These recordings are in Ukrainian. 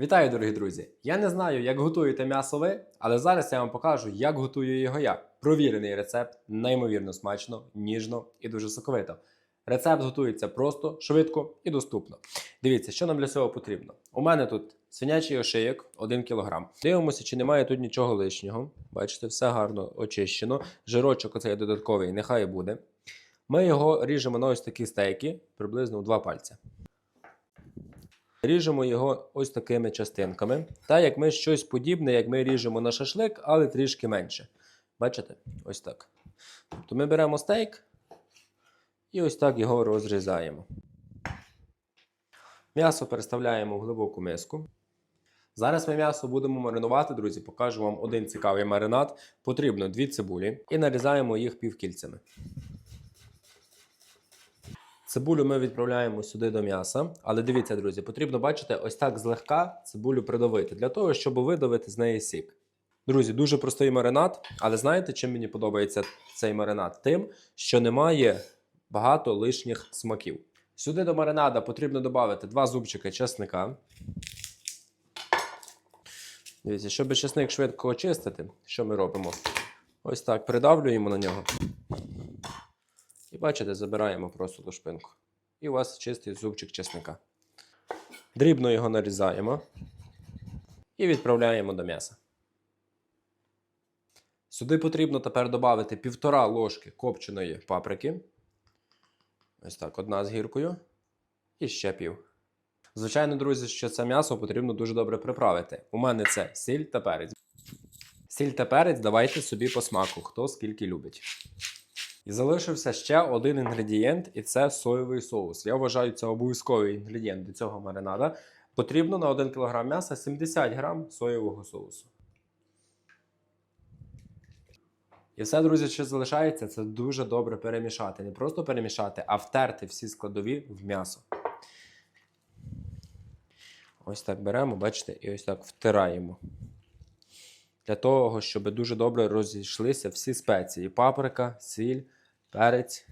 Вітаю, дорогі друзі! Я не знаю, як готуєте м'ясо ви, але зараз я вам покажу, як готую його я. Провірений рецепт, неймовірно смачно, ніжно і дуже соковито. Рецепт готується просто, швидко і доступно. Дивіться, що нам для цього потрібно. У мене тут свинячий ошийок 1 кг. Дивимося, чи немає тут нічого лишнього. Бачите, все гарно очищено. Жирочок оцей додатковий, нехай буде. Ми його ріжемо на ось такі стейки, приблизно у 2 пальця. Ріжемо його ось такими частинками. Так як ми щось подібне, як ми ріжемо на шашлик, але трішки менше. Бачите? Ось так. Тобто ми беремо стейк і ось так його розрізаємо. М'ясо переставляємо в глибоку миску. Зараз ми м'ясо будемо маринувати, друзі. Покажу вам один цікавий маринад. Потрібно дві цибулі і нарізаємо їх півкільцями. Цибулю ми відправляємо сюди до м'яса. Але дивіться, друзі, потрібно бачите, ось так злегка цибулю придавити, для того, щоб видавити з неї сік. Друзі, дуже простий маринад, але знаєте, чим мені подобається цей маринад? Тим, що немає багато лишніх смаків. Сюди до маринада потрібно додати два зубчики чесника. Дивіться, щоб чесник швидко очистити, що ми робимо? Ось так придавлюємо на нього. Бачите, забираємо просто до шпинку. І у вас чистий зубчик чесника. Дрібно його нарізаємо і відправляємо до м'яса. Сюди потрібно тепер додати півтора ложки копченої паприки. Ось так, одна з гіркою. І ще пів. Звичайно, друзі, що це м'ясо потрібно дуже добре приправити. У мене це сіль та перець. Сіль та перець давайте собі по смаку, хто скільки любить. І залишився ще один інгредієнт, і це соєвий соус. Я вважаю, це обов'язковий інгредієнт до цього маринада. Потрібно на 1 кг м'яса 70 г соєвого соусу. І все, друзі, що залишається, це дуже добре перемішати. Не просто перемішати, а втерти всі складові в м'ясо. Ось так беремо, бачите, і ось так втираємо. Для того, щоб дуже добре розійшлися всі спеції: паприка, сіль, перець,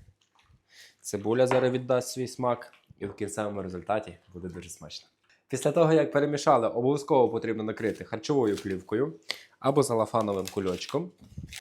цибуля зараз віддасть свій смак, і в кінцевому результаті буде дуже смачно. Після того, як перемішали, обов'язково потрібно накрити харчовою плівкою або залафановим кульочком.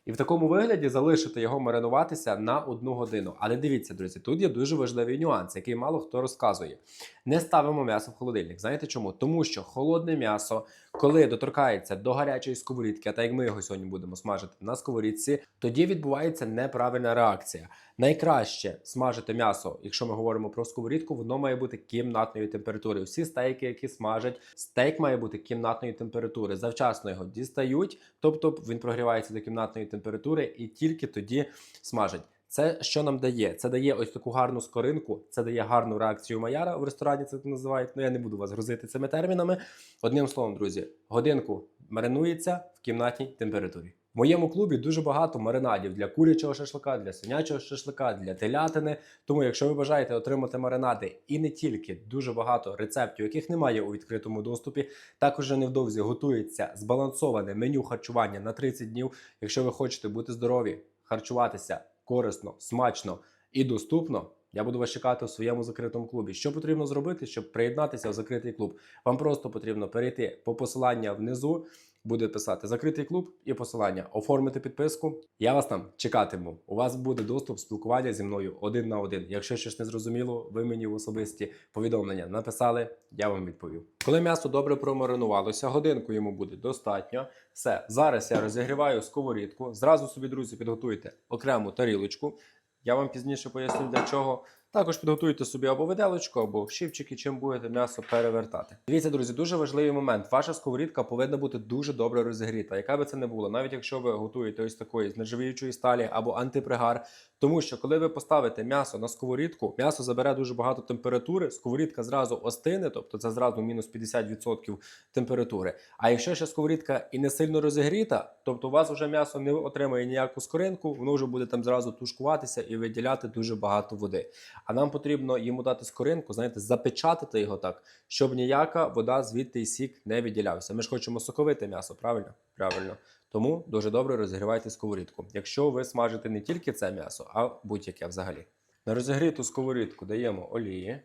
І в такому вигляді залишити його маринуватися на одну годину. Але дивіться, друзі, тут є дуже важливий нюанс, який мало хто розказує. Не ставимо м'ясо в холодильник. Знаєте чому? Тому що холодне м'ясо, коли доторкається до гарячої сковорідки, а так як ми його сьогодні будемо смажити на сковорідці, тоді відбувається неправильна реакція. Найкраще смажити м'ясо, якщо ми говоримо про сковорідку, воно має бути кімнатної температури. Всі стейки, які смажать, стейк має бути кімнатної температури. Завчасно його дістають, тобто він прогрівається до кімнатної температури і тільки тоді смажать. Це що нам дає? Це дає ось таку гарну скоринку, це дає гарну реакцію Маяра в ресторані. Це називають. Ну я не буду вас грузити цими термінами. Одним словом, друзі, годинку маринується в кімнатній температурі. В моєму клубі дуже багато маринадів для курячого шашлика, для свинячого шашлика, для телятини. Тому, якщо ви бажаєте отримати маринади і не тільки дуже багато рецептів, яких немає у відкритому доступі, також невдовзі готується збалансоване меню харчування на 30 днів. Якщо ви хочете бути здорові, харчуватися корисно, смачно і доступно. Я буду вас чекати у своєму закритому клубі. Що потрібно зробити, щоб приєднатися в закритий клуб? Вам просто потрібно перейти по посилання внизу, буде писати закритий клуб і посилання, оформити підписку. Я вас там чекатиму. У вас буде доступ спілкування зі мною один на один. Якщо щось не зрозуміло, ви мені в особисті повідомлення написали, я вам відповів. Коли м'ясо добре промаринувалося, годинку йому буде достатньо. Все, зараз я розігріваю сковорідку. Зразу собі, друзі, підготуйте окрему тарілочку. Я вам пізніше поясню для чого. Також підготуйте собі або виделочку, або щипчики, чим будете м'ясо перевертати. Дивіться, друзі, дуже важливий момент. Ваша сковорідка повинна бути дуже добре розігріта, яка би це не було, навіть якщо ви готуєте ось такої з нержавіючої сталі або антипригар. Тому що коли ви поставите м'ясо на сковорідку, м'ясо забере дуже багато температури, сковорідка зразу остине, тобто це зразу мінус 50% температури. А якщо ще сковорідка і не сильно розігріта, тобто у вас вже м'ясо не отримає ніяку скоринку, воно вже буде там зразу тушкуватися і виділяти дуже багато води. А нам потрібно йому дати скоринку, знаєте, запечатати його так, щоб ніяка вода звідти і сік не відділявся. Ми ж хочемо соковите м'ясо, правильно? Правильно. Тому дуже добре розігрівайте сковорідку. Якщо ви смажите не тільки це м'ясо, а будь-яке взагалі. На розігріту сковорідку даємо олії.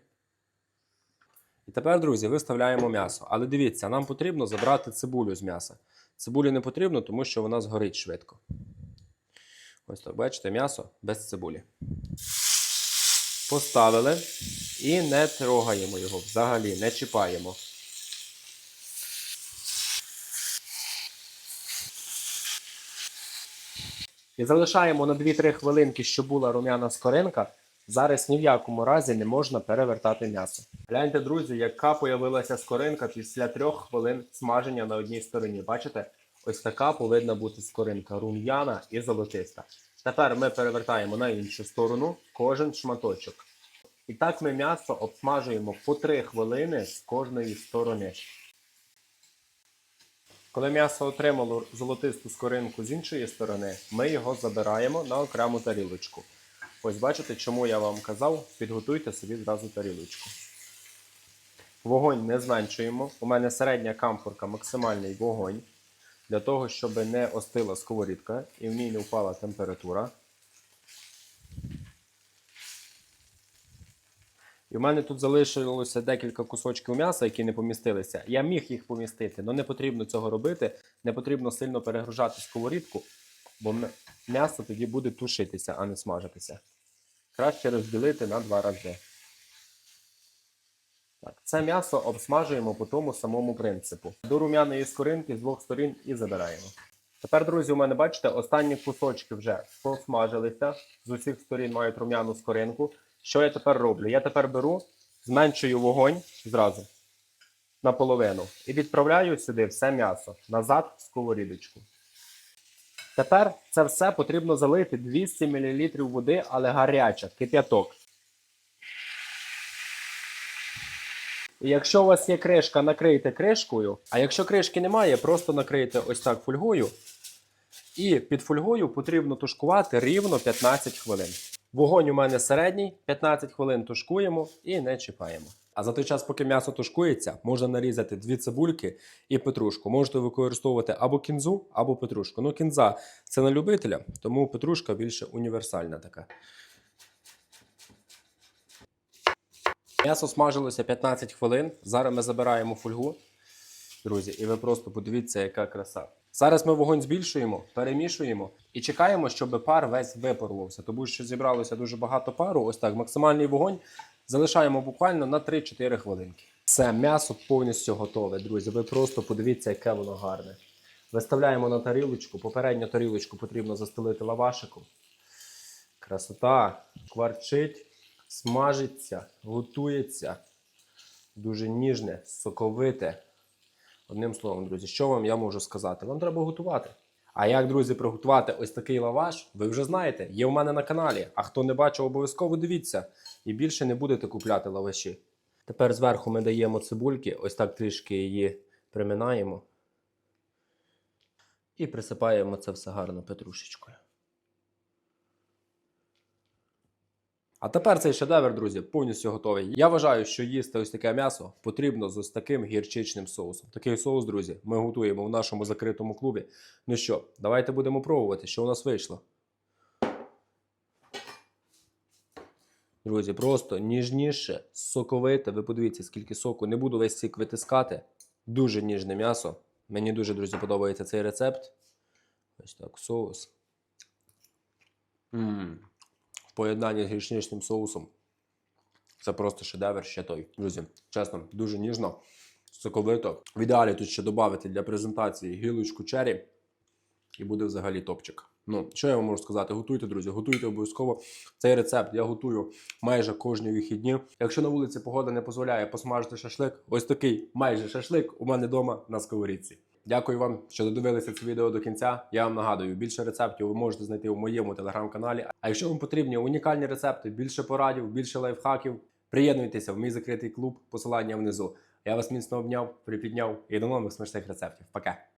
І тепер, друзі, виставляємо м'ясо. Але дивіться, нам потрібно забрати цибулю з м'яса. Цибулі не потрібно, тому що вона згорить швидко. Ось так, бачите, м'ясо без цибулі. Поставили і не трогаємо його взагалі, не чіпаємо. І залишаємо на 2-3 хвилинки, щоб була рум'яна скоринка. Зараз ні в якому разі не можна перевертати м'ясо. Гляньте, друзі, яка появилася скоринка після 3 хвилин смаження на одній стороні. Бачите? Ось така повинна бути скоринка рум'яна і золотиста. Тепер ми перевертаємо на іншу сторону кожен шматочок. І так ми м'ясо обсмажуємо по 3 хвилини з кожної сторони. Коли м'ясо отримало золотисту скоринку з іншої сторони, ми його забираємо на окрему тарілочку. Ось бачите, чому я вам казав, підготуйте собі зразу тарілочку. Вогонь не зменшуємо. У мене середня камфорка, максимальний вогонь. Для того, щоб не остила сковорідка і в ній не впала температура. І в мене тут залишилося декілька кусочків м'яса, які не помістилися. Я міг їх помістити, але не потрібно цього робити. Не потрібно сильно перегружати сковорідку, бо м'ясо тоді буде тушитися, а не смажитися. Краще розділити на два рази. Так, це м'ясо обсмажуємо по тому самому принципу. До рум'яної скоринки з двох сторін і забираємо. Тепер, друзі, у мене бачите, останні кусочки вже посмажилися. З усіх сторін мають рум'яну скоринку. Що я тепер роблю? Я тепер беру, зменшую вогонь зразу наполовину і відправляю сюди все м'ясо назад в сковорідочку. Тепер це все потрібно залити 200 мл води, але гаряча, кип'яток. Якщо у вас є кришка, накрийте кришкою. А якщо кришки немає, просто накрийте ось так фольгою. І під фольгою потрібно тушкувати рівно 15 хвилин. Вогонь у мене середній, 15 хвилин тушкуємо і не чіпаємо. А за той час, поки м'ясо тушкується, можна нарізати дві цибульки і петрушку. Можете використовувати або кінзу, або петрушку. Ну, кінза це на любителя, тому петрушка більше універсальна така. М'ясо смажилося 15 хвилин. Зараз ми забираємо фольгу, друзі, і ви просто подивіться, яка краса. Зараз ми вогонь збільшуємо, перемішуємо і чекаємо, щоб пар весь випарувався. Тому що зібралося дуже багато пару. Ось так, максимальний вогонь залишаємо буквально на 3-4 хвилинки. Все, м'ясо повністю готове, друзі. Ви просто подивіться, яке воно гарне. Виставляємо на тарілочку. Попередню тарілочку потрібно застелити лавашиком. Красота, кварчить, смажиться, готується. Дуже ніжне, соковите. Одним словом, друзі, що вам я можу сказати? Вам треба готувати. А як, друзі, приготувати ось такий лаваш, ви вже знаєте, є у мене на каналі. А хто не бачив, обов'язково дивіться. І більше не будете купляти лаваші. Тепер зверху ми даємо цибульки, ось так трішки її приминаємо. І присипаємо це все гарно петрушечкою. А тепер цей шедевр, друзі, повністю готовий. Я вважаю, що їсти ось таке м'ясо потрібно з ось таким гірчичним соусом. Такий соус, друзі, ми готуємо в нашому закритому клубі. Ну що, давайте будемо пробувати, що у нас вийшло. Друзі, просто ніжніше, соковите. Ви подивіться, скільки соку. Не буду весь сік витискати. Дуже ніжне м'ясо. Мені дуже, друзі, подобається цей рецепт. Ось так, соус. Ммм в поєднанні з гречничним соусом. Це просто шедевр ще той. Друзі, чесно, дуже ніжно, соковито. В ідеалі тут ще додати для презентації гілочку чері. І буде взагалі топчик. Ну, що я вам можу сказати? Готуйте, друзі, готуйте обов'язково. Цей рецепт я готую майже кожні вихідні. Якщо на вулиці погода не дозволяє посмажити шашлик, ось такий майже шашлик у мене вдома на сковорідці. Дякую вам, що додивилися це відео до кінця. Я вам нагадую, більше рецептів ви можете знайти у моєму телеграм-каналі. А якщо вам потрібні унікальні рецепти, більше порадів, більше лайфхаків, приєднуйтеся в мій закритий клуб, посилання внизу. Я вас міцно обняв, припідняв і до нових смачних рецептів. Пока!